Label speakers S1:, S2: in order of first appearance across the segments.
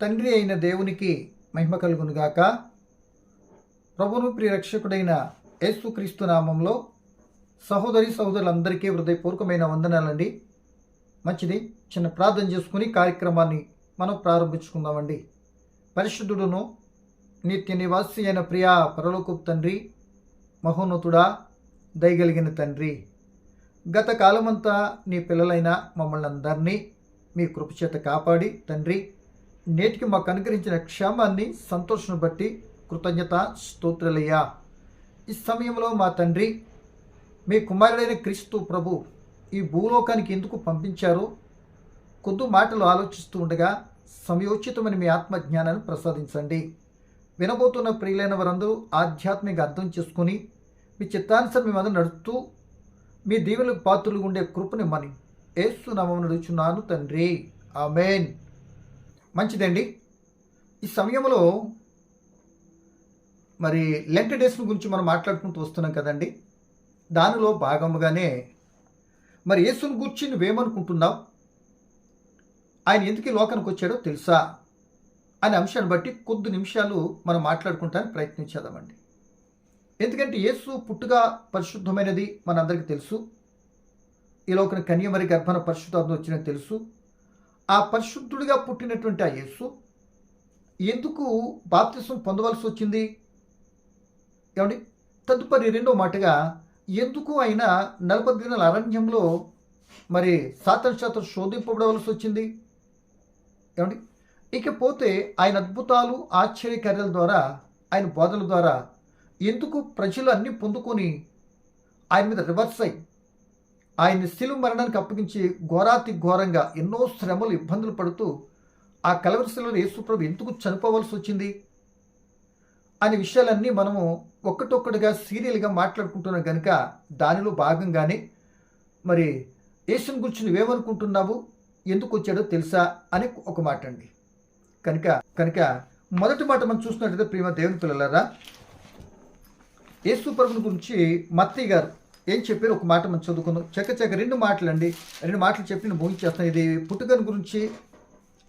S1: తండ్రి అయిన దేవునికి మహిమ కలుగునుగాక ప్రభును ప్రియరక్షకుడైన యేసుక్రీస్తు నామంలో సహోదరి సహోదరులందరికీ హృదయపూర్వకమైన వందనాలండి. మంచిది చిన్న ప్రార్థన చేసుకుని కార్యక్రమాన్ని మనం ప్రారంభించుకుందామండి. పరిశుద్ధుడును నిత్య నివాసి అయిన ప్రియా పరలోకు తండ్రి మహోన్నతుడా దయగలిగిన తండ్రి గత కాలమంతా నీ పిల్లలైన మమ్మల్ని అందరినీ మీ కృపచేత కాపాడి తండ్రి నేటికి మాకు అనుగ్రహించిన క్షేమాన్ని సంతోషం బట్టి కృతజ్ఞత స్తోత్రులయ్యా. ఈ సమయంలో మా తండ్రి మీ కుమారుడైన క్రీస్తు ప్రభు ఈ భూలోకానికి ఎందుకు పంపించారో కొద్ది మాటలు ఆలోచిస్తూ ఉండగా సమయోచితమైన మీ ఆత్మజ్ఞానాన్ని ప్రసాదించండి. వినబోతున్న ప్రియులైన వారందరూ ఆధ్యాత్మిక అర్థం చేసుకుని మీ చిత్తానుసారం మీ మీద నడుస్తూ మీ దీవెనలకు పాత్రలు ఉండే కృపని మని ఏసు నడుచున్నాను తండ్రి. ఆమెన్. మంచిదండి. ఈ సమయంలో మరి లెంట్ డేస్ గురించి మనం మాట్లాడుకుంటూ వస్తున్నాం కదండి. దానిలో భాగముగానే మరి యేసుని గురించి నువ్వేమనుకుంటున్నావు? ఆయన ఎందుకు లోకానికి వచ్చాడో తెలుసా? అనే అంశాన్ని బట్టి కొద్ది నిమిషాలు మనం మాట్లాడుకుంటానికి ప్రయత్నించేదామండి ఎందుకంటే యేసు పుట్టుగా పరిశుద్ధమైనది మనందరికీ తెలుసు. ఈ లోకన కన్యమరి గర్భన పరిశుద్ధాత్మ వచ్చినది తెలుసు. ఆ పరిశుద్ధుడిగా పుట్టినటువంటి ఆ యేసు ఎందుకు బాప్తిసం పొందవలసి వచ్చింది? ఏమండి? తదుపరి రెండో మాటగా ఎందుకు ఆయన నలభై దినాల అరణ్యంలో మరి సాతన శాతం శోధింపబడవలసి వచ్చింది? ఏమండి? ఇకపోతే ఆయన అద్భుతాలు ఆశ్చర్యకార్యాల ద్వారా ఆయన బోధల ద్వారా ఎందుకు ప్రజలు అన్నీ పొందుకొని ఆయన మీద రివర్స్ అయ్యి ఆయన్ని శిలువ మరణానికి అప్పగించి ఘోరాతి ఘోరంగా ఎన్నో శ్రమలు ఇబ్బందులు పడుతూ ఆ కలవరిశిలో యేసుప్రభు ఎందుకు చనిపోవలసి వచ్చింది? అనే విషయాలన్నీ మనము ఒక్కటొక్కటిగా సీరియల్గా మాట్లాడుకుంటున్నాం కనుక దానిలో భాగంగానే మరి యేసుని గురించి నువ్వేమనుకుంటున్నావు? ఎందుకు వచ్చాడో తెలుసా? అని ఒక మాట అండి. కనుక కనుక మొదటి మాట మనం చూసినట్లయితే ప్రేమ దేవుని పిల్లలారా యేసు ప్రభుని గురించి మత్తి గారు ఏం చెప్పారు? ఒక మాట మనం చదువుకుందాం. చక్క చక్క రెండు మాటలు అండి రెండు మాటలు చెప్పి నేను ముగించేస్తాను. ఇది పుట్టుకని గురించి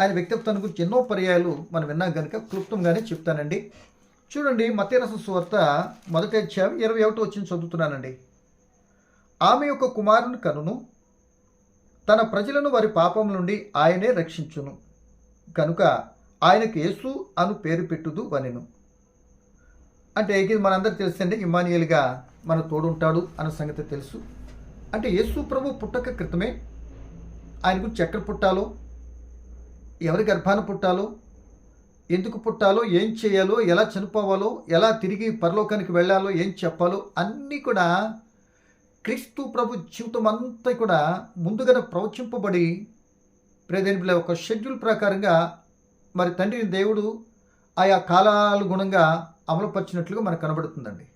S1: ఆయన వ్యక్తిత్వాన్ని గురించి ఎన్నో పర్యాయాలు మనం విన్నాం కనుక క్లుప్తంగానే చెప్తానండి. చూడండి మతేరస సువార్త మొదటి అధ్యాయం ఇరవై ఒకటి వచ్చింది చదువుతున్నానండి. ఆమె యొక్క కుమారుని కనును తన ప్రజలను వారి పాపం నుండి ఆయనే రక్షించును. కనుక ఆయనకు యేసు అను పేరు పెట్టుదు వనెను. అంటే ఇది మనందరికి తెలుసండి ఇమానియల్గా మన తోడుంటాడు అన్న సంగతి తెలుసు. అంటే యేసు ప్రభు పుట్టక క్రితమే ఆయన గురించి ఎక్కడ పుట్టాలో ఎవరి గర్భాన పుట్టాలో ఎందుకు పుట్టాలో ఏం చేయాలో ఎలా చనిపోవాలో ఎలా తిరిగి పరలోకానికి వెళ్ళాలో ఏం చెప్పాలో అన్నీ కూడా క్రీస్తు ప్రభు జీవితం అంతా కూడా ముందుగానే ప్రవచింపబడి ప్రేదేనిపిల ఒక షెడ్యూల్ ప్రకారంగా మరి తండ్రిని దేవుడు ఆయా కాలానుగుణంగా అమలుపరిచినట్లుగా మనకు కనబడుతుందండి.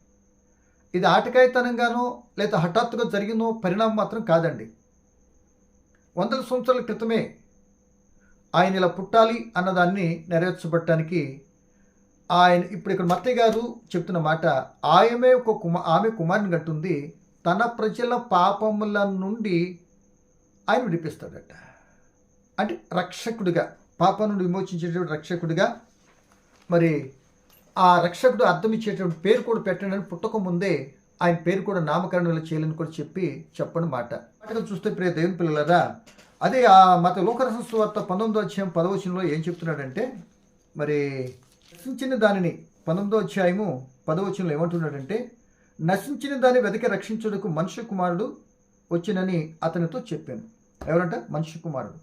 S1: ఇది ఆటకాయతనంగానో లేదా హఠాత్తుగా జరిగినో పరిణామం మాత్రం కాదండి. వందల సంవత్సరాల క్రితమే ఆయన ఇలా పుట్టాలి అన్నదాన్ని నెరవేర్చబట్టడానికి ఆయన ఇప్పుడు ఇక్కడ మత్తయ్య గారు చెప్తున్న మాట ఆయమే ఒక కుమ ఆమె కుమారుని కట్టుంది తన ప్రజల పాపముల నుండి ఆయన విడిపిస్తాడట. అంటే రక్షకుడిగా పాపం నుండి విమోచించేటువంటి రక్షకుడిగా మరి ఆ రక్షకుడు అర్థం ఇచ్చేటువంటి పేరు కూడా పెట్టండి అని పుట్టక ముందే ఆయన పేరు కూడా నామకరణలు చేయాలని కూడా చెప్పి చెప్పని మాట. మాటగా చూస్తే ప్రియ దేవుని పిల్లలరా అదే ఆ మత లోకరస సువార్త పంతొమ్మిదో అధ్యాయం పదవచనంలో ఏం చెప్తున్నాడంటే మరి నశించిన దానిని పంతొమ్మిదో అధ్యాయము పదవచనంలో ఏమంటున్నాడంటే నశించిన దాన్ని వెతికి రక్షించుటకు మనుష్య కుమారుడు వచ్చినని అతనితో చెప్పాను. ఎవరంట? మనుష్య కుమారుడు.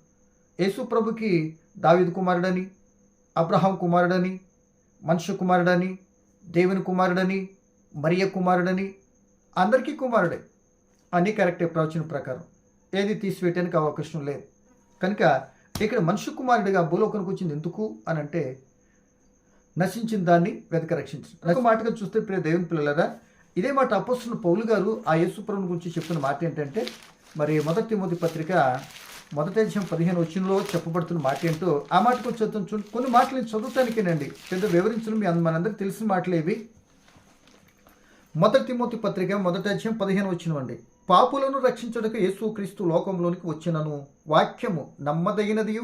S1: యేసు ప్రభుకి దావిద్ కుమారుడని అబ్రహాం కుమారుడని మనుష్య కుమారుడని దేవుని కుమారుడని మరియ కుమారుడని అందరికీ కుమారుడే అన్నీ కరెక్టే ప్రవచన ప్రకారం. ఏది తీసివేయటానికి అవకాశం లేదు. కనుక ఇక్కడ మనుష్య కుమారుడిగా భూలోకానికి వచ్చింది ఎందుకు అని అంటే నశించిన దాన్ని వెతక రక్షించింది ఒక మాటగా చూస్తే ప్రియ దేవుని పిల్లలరా ఇదే మాట అపోస్తున్న పౌలు గారు ఆ యేసుప్రభుని గురించి చెప్తున్న మాట ఏంటంటే మరి మొదటి మొదటి పత్రిక మొదటి అధ్యాయం పదిహేను వచ్చినలో చెప్పబడుతున్న మాట ఏంటో ఆ మాట కొంచెం చదువుతాను. కొన్ని మాటలు చదువుతానికేనండి. పెద్ద వివరించడం మీ అంద- మనందరికీ తెలిసిన మాటలు ఇవి. మొదటి తిమోతి పత్రిక మొదటి అధ్యాయం పదిహేను వచ్చినవండి పాపులను రక్షించడానికి యేసు క్రీస్తు లోకంలోనికి వచ్చినను. వాక్యము నమ్మదగినది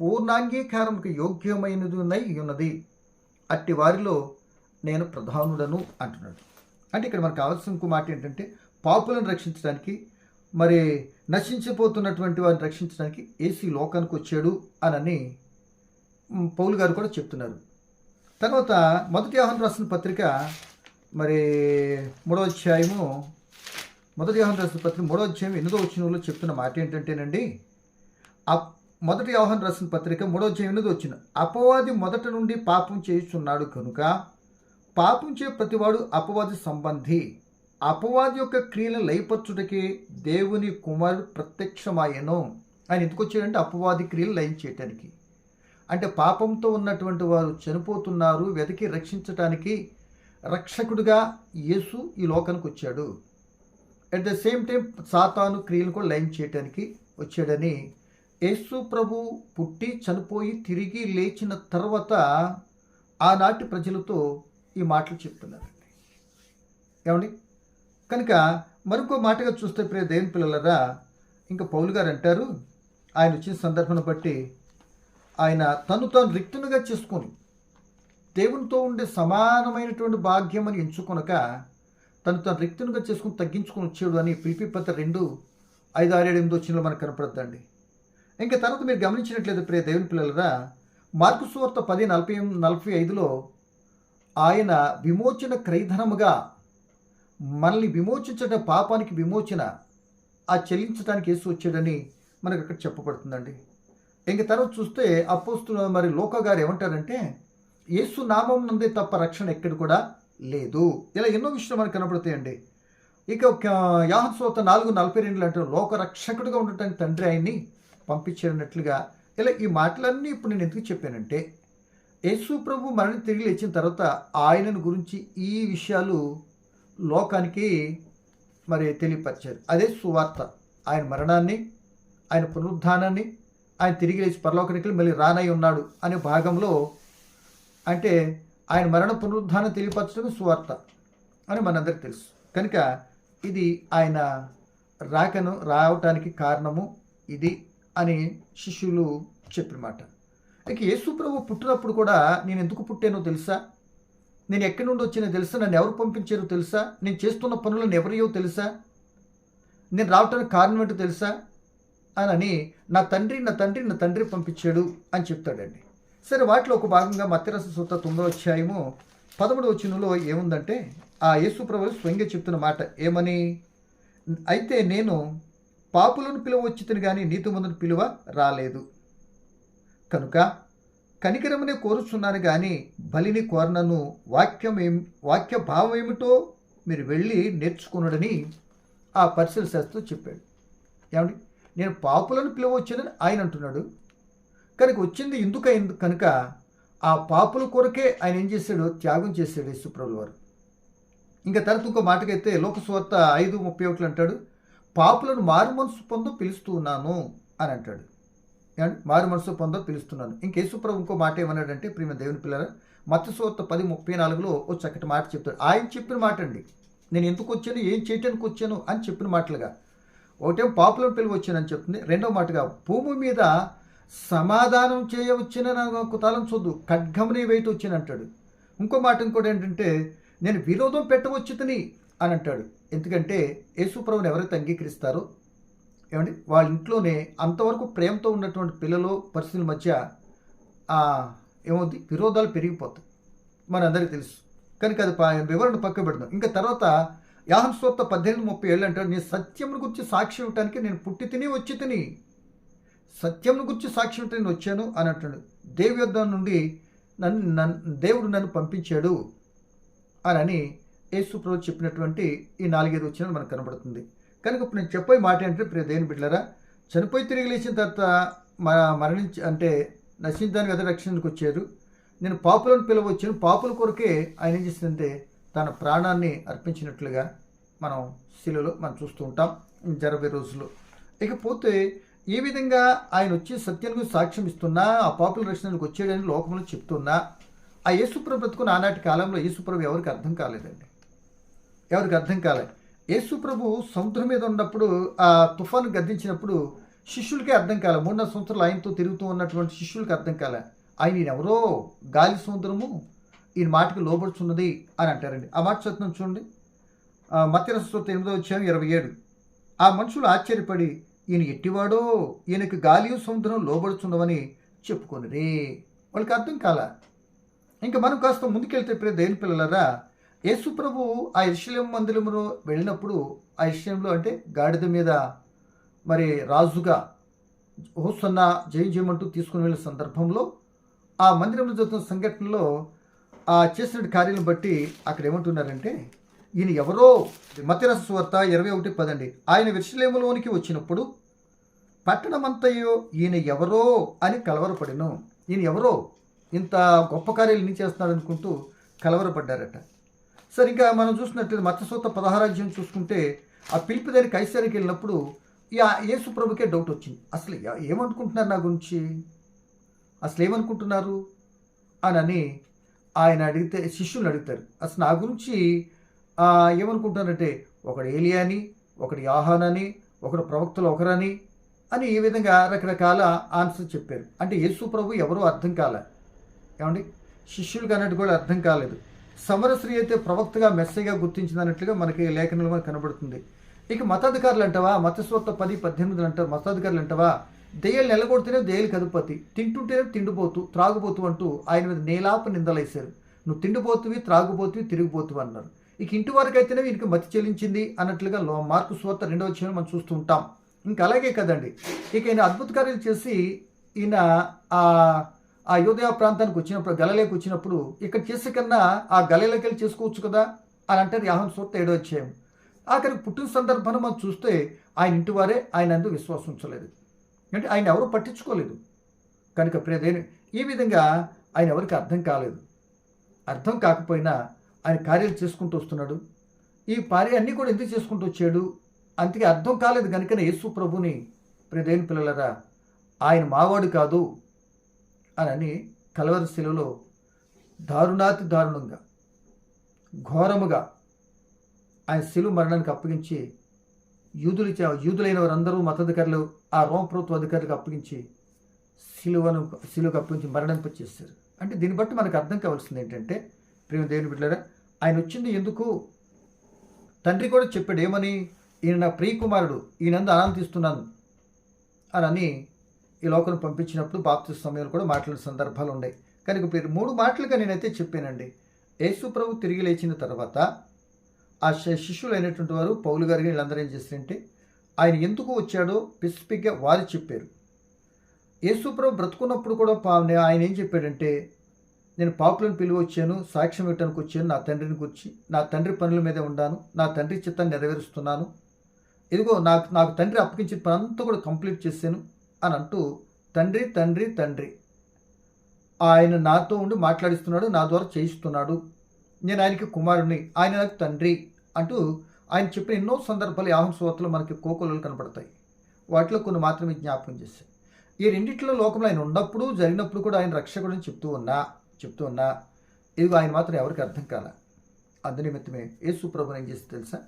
S1: పూర్ణాంగీకారంకు యోగ్యమైనది ఉన్నది అట్టి వారిలో నేను ప్రధానుడను అంటున్నాడు. అంటే ఇక్కడ మనకు కావాల్సిన ఇంకో మాట ఏంటంటే పాపులను రక్షించడానికి మరి నశించిపోతున్నటువంటి వారిని రక్షించడానికి ఏసీ లోకానికి వచ్చాడు అనని పౌలు గారు కూడా చెప్తున్నారు. తర్వాత మొదటి ఆహ్వానం రాసిన పత్రిక మరి మూడో అధ్యాయము మొదటి ఆహ్వానం రాసిన పత్రిక మూడో అధ్యాయం ఎనిమిదో వచ్చినంలో చెప్తున్న మాట ఏంటంటేనండి అప్ మొదటి ఆహ్వానం రాసిన పత్రిక మూడో అధ్యాయం ఎనిమిదో వచ్చిన అపవాది మొదట నుండి పాపం చేస్తున్నాడు కనుక పాపం చే ప్రతివాడు అపవాది సంబంధి. అపవాది యొక్క క్రియలను లయపరచుటకే దేవుని కుమారుడు ప్రత్యక్షమాయను. ఆయన ఎందుకు వచ్చాడంటే అపవాది క్రియలు లయం చేయటానికి. అంటే పాపంతో ఉన్నటువంటి వారు చనిపోతున్నారు వెతికి రక్షించటానికి రక్షకుడిగా యేసు ఈ లోకానికి వచ్చాడు. అట్ ద సేమ్ టైం సాతాను క్రియలు కూడా లయం చేయటానికి వచ్చాడని యేసు ప్రభు పుట్టి చనిపోయి తిరిగి లేచిన తర్వాత ఆనాటి ప్రజలతో ఈ మాటలు చెప్తున్నారండి. ఏమండి? కనుక మరొక మాటగా చూస్తే ప్రియ దేవుని పిల్లలరా ఇంకా పౌలు గారు అంటారు ఆయన వచ్చిన సందర్భం బట్టి ఆయన తను తాను రిక్తునిగా చేసుకొని దేవునితో ఉండే సమానమైనటువంటి భాగ్యం అని ఎంచుకొనక తను తన రిక్తునిగా చేసుకుని తగ్గించుకొని వచ్చాడు అని పిలిపి పత్ర రెండు ఐదు ఆరు ఏడు ఎనిమిది వచ్చినలో మనకు కనపడద్దండి. ఇంకా తర్వాత మీరు గమనించినట్లయితే ప్రియ దేవుని పిల్లలరా మార్కు సువార్త పది నలభై నలభై ఐదులో ఆయన విమోచన క్రైధనముగా మనల్ని విమోచించట పాపానికి విమోచన ఆ చెల్లించడానికి యేసు వచ్చాడని మనకు అక్కడ చెప్పబడుతుందండి. ఇంక తర్వాత చూస్తే అపోస్తుల మరి లోక గారు ఏమంటారంటే యేసు నామం నుండి తప్ప రక్షణ ఎక్కడ కూడా లేదు. ఇలా ఎన్నో విషయాలు మనకు కనపడతాయండి. ఇక ఒక యాహన్ సోత నాలుగు నలభై రెండు అంటారు లోక రక్షకుడిగా ఉండటానికి తండ్రి ఆయన్ని పంపించారన్నట్లుగా ఇలా ఈ మాటలన్నీ ఇప్పుడు నేను ఎందుకు చెప్పానంటే యేసు ప్రభు మనని తిరిగి లేచిన తర్వాత ఆయనను గురించి ఈ విషయాలు లోకానికి మరి తెలియపరిచారు అదే సువార్త. ఆయన మరణాన్ని ఆయన పునరుద్ధానాన్ని ఆయన తిరిగి లేచి పరలోకానికి మళ్ళీ రానై ఉన్నాడు అనే భాగంలో అంటే ఆయన మరణ పునరుద్ధానం తెలియపరచడం సువార్త అని మనందరికీ తెలుసు. కనుక ఇది ఆయన రాకను రావటానికి కారణము ఇది అని శిష్యులు చెప్పిన మాట ఇక యేసు ప్రభు పుట్టినప్పుడు కూడా నేను ఎందుకు పుట్టానో తెలుసా? నేను ఎక్కడి నుండి వచ్చినా తెలుసా? నన్ను ఎవరు పంపించారో తెలుసా? నేను చేస్తున్న పనులను ఎవరియో తెలుసా? నేను రావటానికి కారణం ఏంటో తెలుసా? అని నా తండ్రి నా తండ్రి నా తండ్రి పంపించాడు అని చెప్తాడండి. సరే వాటిలో ఒక భాగంగా మత్తిరస సూత తొమ్మిదో అధ్యాయము పదమూడు వచ్చినలో ఏముందంటే ఆ యేసు ప్రభు స్వయంగా చెప్తున్న మాట ఏమని? అయితే నేను పాపులను పిలువ వచ్చితిని కానీ నీతిమంతుని పిలువ రాలేదు. కనుక కనికరమనే కోరుస్తున్నాను కానీ బలిని కోరనను వాక్యం ఏం వాక్య భావం ఏమిటో మీరు వెళ్ళి నేర్చుకున్నాడని ఆ పరిశీల శాస్త్రం చెప్పాడు. ఏమండి? నేను పాపులను పిలవచ్చానని ఆయన అంటున్నాడు. కనుక వచ్చింది ఎందుకు అయింది? కనుక ఆ పాపుల కొరకే ఆయన ఏం చేశాడు? త్యాగం చేశాడు యేసుప్రభుల వారు. ఇంకా తర్వాత ఇంకో మాటకైతే లోకస్వార్త ఐదు ముప్పై ఒకటి అంటాడు పాపులను మారు మనసు పొందో పిలుస్తూ ఉన్నాను అని అంటాడు. ఏమండి మారు మనసు పొందో పిలుస్తున్నాను. ఇంకేసుప్రభు ఇంకో మాట ఏమన్నాడంటే ప్రియమ దేవుని పిల్లల మత్స్యవార్త పది ముప్పై నాలుగులో ఓ చక్కటి మాట చెప్తాడు. ఆయన చెప్పిన మాట అండి నేను ఎందుకు వచ్చాను ఏం చేయటానికి వచ్చాను అని చెప్పిన మాటలుగా. ఒకటేం పాపులర్ పిలువ వచ్చానని చెప్తుంది. రెండవ మాటగా భూమి మీద సమాధానం చేయవచ్చిన నాకు తలం చూద్దు ఖడ్గమని వేయటం వచ్చాను అంటాడు. ఇంకో మాట ఇంకోటి ఏంటంటే నేను విరోధం పెట్టవచ్చుతని అని అంటాడు. ఎందుకంటే యేసుప్రభుని ఎవరైతే అంగీకరిస్తారో ఏమండి? వాళ్ళ ఇంట్లోనే అంతవరకు ప్రేమతో ఉన్నటువంటి పిల్లలు పరిస్థితుల మధ్య ఆ, ఏమవుద్ది? విరోధాలు పెరిగిపోతాయి. మనందరికీ తెలుసు. కనుక అది ప- వివరణ పక్క పెడదాం. ఇంకా తర్వాత యాహన్ సోత్త పద్దెనిమిది ముప్పై ఏళ్ళు అంటారు నీ సత్యమును గురించి సాక్షి ఇవ్వటానికి నేను పుట్టి తిని వచ్చి తిని సత్యమును గురించి సాక్షి ఇవ్వటానికి నేను వచ్చాను అని అంటాడు. దేవి యొద్ద నుండి నన్ను నన్ను దేవుడు నన్ను పంపించాడు అని అని యేసు ప్రభు చెప్పినటువంటి ఈ నాలుగైదు వచ్చిన మనకు కనబడుతుంది. కనుక ఇప్పుడు నేను చెప్పే మాట ఏంటంటే ప్రియ దేని బిడ్డలరా చనిపోయి తిరిగి లేచిన తర్వాత మన మరణించి అంటే నశించడానికి అదే రక్షణకు వచ్చారు నేను పాపులను పిలవచ్చాను. పాపుల కొరకే ఆయన ఏం చేసిందంటే తన ప్రాణాన్ని అర్పించినట్లుగా మనం శిలలో మనం చూస్తూ ఉంటాం జరవై రోజులు ఇకపోతే ఈ విధంగా ఆయన వచ్చి సత్యానికి సాక్ష్యం ఇస్తున్నా ఆ పాపుల రక్షణకు వచ్చాడని లోకంలో చెప్తున్నా ఆ యేసుప్రభు బ్రతుకున్న ఆనాటి కాలంలో యేసుప్రభు ఎవరికి అర్థం కాలేదండి? ఎవరికి అర్థం కాలేదు యేసుప్రభు సముద్రం మీద ఉన్నప్పుడు ఆ తుఫాను గద్దించినప్పుడు శిష్యులకే అర్థం కాలే. మూడున్నర సంవత్సరాలు ఆయనతో తిరుగుతూ ఉన్నటువంటి శిష్యులకి అర్థం కాలే. ఆయన ఈయన ఎవరో? గాలి సముద్రము ఈయన మాటకి లోబడుచున్నది అని అంటారండి. ఆ మాట చదువుతున్నాం చూడండి. మత్స్యరస్వత ఎనిమిదో వచ్చాం ఇరవై ఏడు. ఆ మనుషులు ఆశ్చర్యపడి ఈయన ఎట్టివాడో? ఈయనకు గాలి సముద్రం లోబడుచున్నవని చెప్పుకొని వాళ్ళకి అర్థం కాల. ఇంకా మనం కాస్త ముందుకెళ్తే ప్రియ దేని పిల్లలరా యేసు ప్రభు ఆ ఇర్షలేం మందిరంలో వెళ్ళినప్పుడు ఆ ఇర్షలేంలో అంటే గాడిద మీద మరి రాజుగా హోసన్న జయం జయమంటూ తీసుకుని వెళ్ళిన సందర్భంలో ఆ మందిరంలో జరుగుతున్న సంఘటనలో ఆ చేసిన కార్యాలను బట్టి అక్కడ ఏమంటున్నారంటే ఈయన ఎవరో? మతిరస స్వార్త ఇరవై ఒకటి పదండి. ఆయన విర్షలేములోనికి వచ్చినప్పుడు పట్టణమంతయో ఈయన ఎవరో అని కలవరపడిను. ఈయన ఎవరో? ఇంత గొప్ప కార్యాలు ఎన్ని చేస్తున్నాడు అనుకుంటూ కలవరపడ్డారట. సరే ఇంకా మనం చూసినట్టు మత్స్యసూత పదహారాధ్యం చూసుకుంటే ఆ పిలిపి దాని కైసరికి వెళ్ళినప్పుడు ఈ యేసు ప్రభుకే డౌట్ వచ్చింది. అసలు ఏమనుకుంటున్నారు నా గురించి? అసలు ఏమనుకుంటున్నారు? అని అని ఆయన అడిగితే శిష్యులు అడుగుతారు. అసలు నా గురించి ఆ, ఏమనుకుంటున్నారంటే ఒకడు ఏలియా అని ఒకడు యాహాన్ అని ఒకడు ప్రవక్తలు ఒకరని అని ఈ విధంగా రకరకాల ఆన్సర్ చెప్పారు. అంటే యేసు ప్రభు ఎవరూ అర్థం కాలే. ఏమండి? శిష్యులు అన్నట్టు కూడా అర్థం కాలేదు. సమరశ్రీ అయితే ప్రవక్తగా మెస్సగా గుర్తించిందన్నట్లుగా మనకి లేఖనంలో మనకు కనబడుతుంది. ఇక మతాధికారులు అంటావా? మతస్వత్వ పది పద్దెనిమిది అంటారు. మతాధికారులు అంటావా? దెయ్యలు నిలగొడితేనే దెయ్యలు కదుపతి. తింటుంటేనే తిండిపోతూ త్రాగుబోతు అంటూ ఆయన మీద నేలాప నిందలేశారు. నువ్వు తిండిపోతువి త్రాగుబోతువి తిరిగిపోతువి అన్నారు. ఇక ఇంటి వరకు అయితేనే వీనికి మతి చెల్లించింది అన్నట్లుగా లో మార్కు స్వత్త రెండవ విషయం మనం చూస్తూ ఉంటాం. ఇంకా అలాగే కదండి. ఇక ఈయన అద్భుత కార్యాలు చేసి ఈయన ఆ ఆ ప్రాంతానికి వచ్చినప్పుడు గలలేకి వచ్చినప్పుడు ఇక్కడ చేసే కన్నా ఆ గలలోకి వెళ్ళి చేసుకోవచ్చు కదా అని అంటారు యాహన్ సూర్త ఏడో వచ్చాయం ఆఖరికి పుట్టిన సందర్భాన్ని మనం చూస్తే ఆయన ఇంటివారే ఆయన అందు విశ్వాసం ఉంచలేదు. అంటే ఆయన ఎవరు పట్టించుకోలేదు. కనుక ప్రియదేని ఈ విధంగా ఆయన ఎవరికి అర్థం కాలేదు. అర్థం కాకపోయినా ఆయన కార్యాలు చేసుకుంటూ వస్తున్నాడు. ఈ పార్య అన్నీ కూడా ఎందుకు చేసుకుంటూ వచ్చాడు? అందుకే అర్థం కాలేదు కనుకనే యేసు ప్రభుని ప్రియదేని పిల్లలరా ఆయన మావాడు కాదు అని అని కలవరి శిలలో దారుణాతి దారుణంగా ఘోరముగా ఆయన శిలువ మరణానికి అప్పగించి యూదులు యూదులైన వారందరూ మతాధికారులు ఆ రోమ ప్రభుత్వ అధికారులకు అప్పగించి శిలువను శిలువకు అప్పగించి మరణింపచేశారు అంటే దీన్ని బట్టి మనకు అర్థం కావాల్సింది ఏంటంటే ప్రేమ దేవుని బిడ్డారా ఆయన వచ్చింది ఎందుకు? తండ్రి కూడా చెప్పాడు ఏమని? ఈయన నా ప్రియ కుమారుడు ఈయనందు ఆనందిస్తున్నాను అని ఈ లోకను పంపించినప్పుడు బాప్తి సమయంలో కూడా మాట్లాడిన సందర్భాలు ఉన్నాయి కనుక మీరు మూడు మాటలుగా నేనైతే చెప్పానండి. యేసు ప్రభు తిరిగి లేచిన తర్వాత ఆ శిష్యులు అయినటువంటి వారు పౌలు గారికి వీళ్ళందరూ ఏం చేస్తారంటే ఆయన ఎందుకు వచ్చాడో స్పెసిఫిక్గా వారు చెప్పారు. యేసుప్రభు బ్రతుకున్నప్పుడు కూడా పా- నే- ఆయన ఏం చెప్పాడంటే నేను పాపులను పిలువ వచ్చాను సాక్ష్యం ఇవ్వటానికి వచ్చాను నా తండ్రిని గురించి నా తండ్రి పనుల మీదే ఉన్నాను నా తండ్రి చిత్తాన్ని నెరవేరుస్తున్నాను. ఇదిగో నాకు నాకు తండ్రి అప్పగించిన పని అంతా కూడా కంప్లీట్ చేశాను. అని అంటూ తండ్రి తండ్రి తండ్రి ఆయన నాతో ఉండి మాట్లాడిస్తున్నాడు నా ద్వారా చేయిస్తున్నాడు. నేను ఆయనకి కుమారుణ్ణి ఆయన నాకు తండ్రి అంటూ ఆయన చెప్పిన ఎన్నో సందర్భాలు యాహం సోతలు మనకి కోకొలలు కనపడతాయి వాటిలో కొన్ని మాత్రమే జ్ఞాపకం చేస్తాయి. ఈ రెండిట్లో లోకంలో ఆయన ఉన్నప్పుడు జరిగినప్పుడు కూడా ఆయన రక్షకుడని చెప్తూ ఉన్నా చెప్తూ ఉన్నా ఇది ఆయన మాత్రం ఎవరికి అర్థం కాల. అందునిమిత్తమే యేసు ప్రభుని ఏం చేస్తే తెలుసా?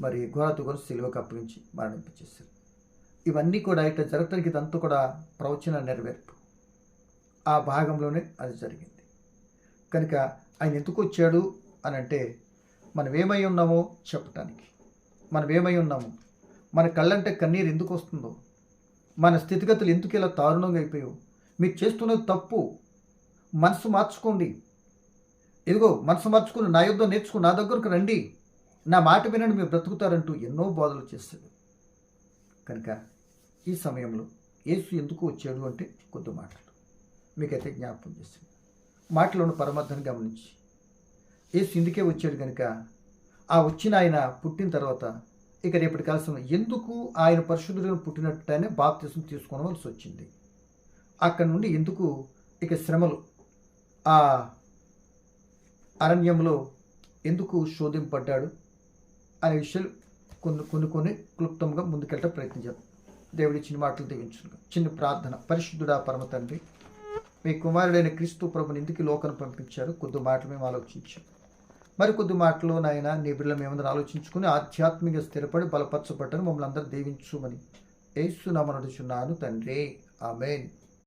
S1: మరి ఘోరత కూడా సిలువకు అప్పగించి మరణింపచేశారు. ఇవన్నీ కూడా ఇట్లా జరగటానికి ఇదంతా కూడా ప్రవచన నెరవేర్పు. ఆ భాగంలోనే అది జరిగింది. కనుక ఆయన ఎందుకు వచ్చాడు అని అంటే మనం ఏమై ఉన్నామో చెప్పటానికి. మనం ఏమై ఉన్నాము? మన కళ్ళంటే కన్నీరు ఎందుకు వస్తుందో? మన స్థితిగతులు ఎందుకు ఇలా దారుణంగా అయిపోయావు మీరు చేస్తున్నది తప్పు. మనసు మార్చుకోండి. ఇదిగో మనసు మార్చుకుని నా యుద్ధం నేర్చుకుని నా దగ్గరకు రండి. నా మాట వినండి మీరు బ్రతుకుతారంటూ ఎన్నో బోధలు చేస్తాడు కనుక ఈ సమయంలో యేసు ఎందుకు వచ్చాడు అంటే కొద్ది మాటలు. మీకైతే జ్ఞాపకం చేసింది మాటలను పరమార్థం గమనించి యేసు ఇందుకే వచ్చాడు కనుక ఆ వచ్చిన ఆయన పుట్టిన తర్వాత ఇక రేపటి కాల్సిన ఎందుకు ఆయన పరిశుద్ధులను పుట్టినట్టునే బాప్తిసం తీసుకోవలసి వచ్చింది? అక్కడ నుండి ఎందుకు ఇక శ్రమలు ఆ అరణ్యంలో ఎందుకు శోధింపడ్డాడు అనే విషయాలు కొన్ని కొన్ని కొన్ని క్లుప్తంగా ముందుకెళ్ళటం ప్రయత్నించాం. దేవుడి చిన్న మాటలు దీవించుగా చిన్న ప్రార్థన. పరిశుద్ధుడా పరమ తండ్రి మీ కుమారుడైన క్రీస్తు ప్రభుని ఇందుకు లోకను పంపించారు. కొద్ది మాటలు మేము ఆలోచించాం. మరి కొద్ది మాటలు నాయన నీ బిడ్డలు మేమందరం ఆలోచించుకుని ఆధ్యాత్మిక స్థిరపడి బలపరచబట్టను మమ్మల్ని అందరూ దీవించుమని ఏసునామనుచున్నాను తండ్రి. ఆమెన్.